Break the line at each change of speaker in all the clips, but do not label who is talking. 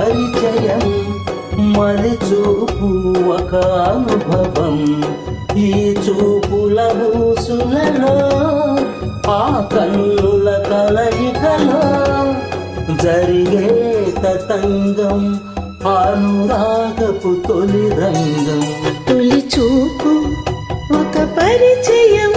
పరిచయం మలి చూపు ఒక అనుభవం ఈ చూపుల ఊసులలో ఆ కన్నుల కలయికలో జరిగే తతంగం అనురాగపు తొలి రంగం.
తొలి చూపు ఒక పరిచయం.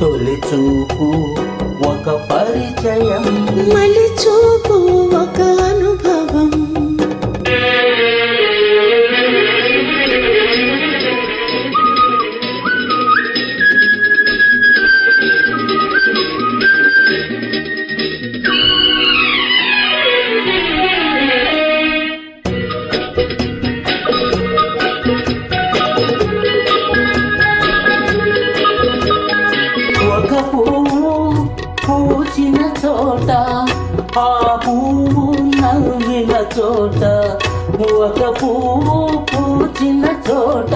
తొలి
చూపు ఒక పరిచయం.
మలి చూపు ఒక
చోట ఆ పువ్వు నవ్విన చోట ఒక పువ్వు పూచిన చోట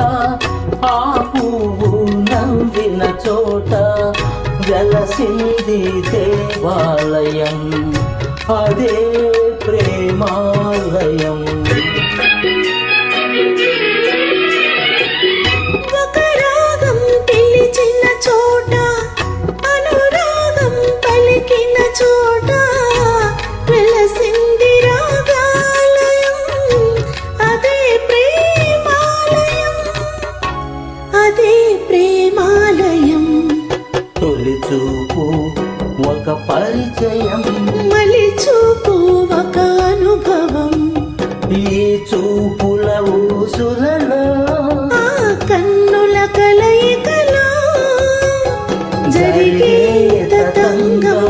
ఆ పువ్వు నవ్విన చోట వెలసింది దేవాలయం అదే ప్రేమాలయం. పరిచయం
మలి చూపు ఒక అనుభవం.
ఈ చూపుల ఊసులలో
కన్నుల కలయికలో జరిగే తతంగం.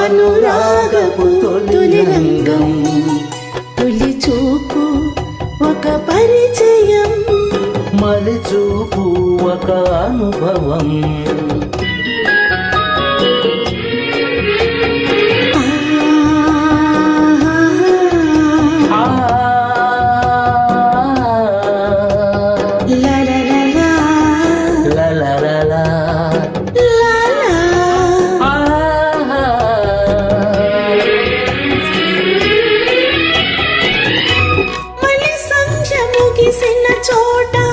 అనురాగపు తొలి రంగం. తొలి చూపు ఒక పరిచయం.
మలి చూపు ఒక అనుభవం.
ചോട്ട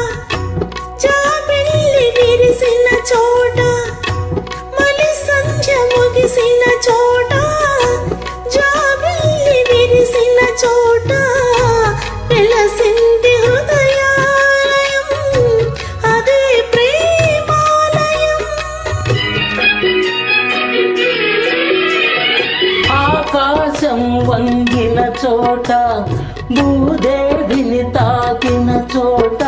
చోట
భూదేవిని తాకిన చోట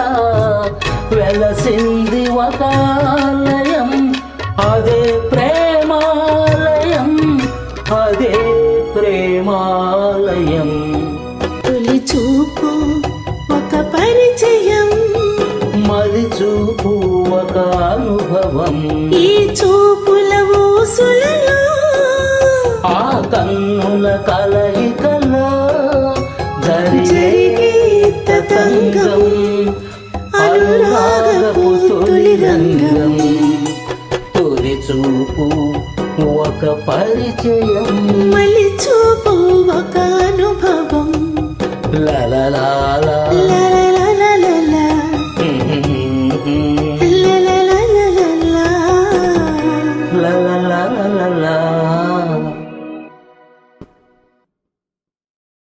వెలసింది ఒక ఆలయం అదే ప్రేమాలయం అదే ప్రేమాలయం.
తొలి చూపు ఒక పరిచయం.
మరి చూపు ఒక అనుభవం.
ఈ చూపుల ఊసులలో
అనురాగపు తొలి రంగం తొలి చూపు ఒక పరిచయం.
మళ్ళీ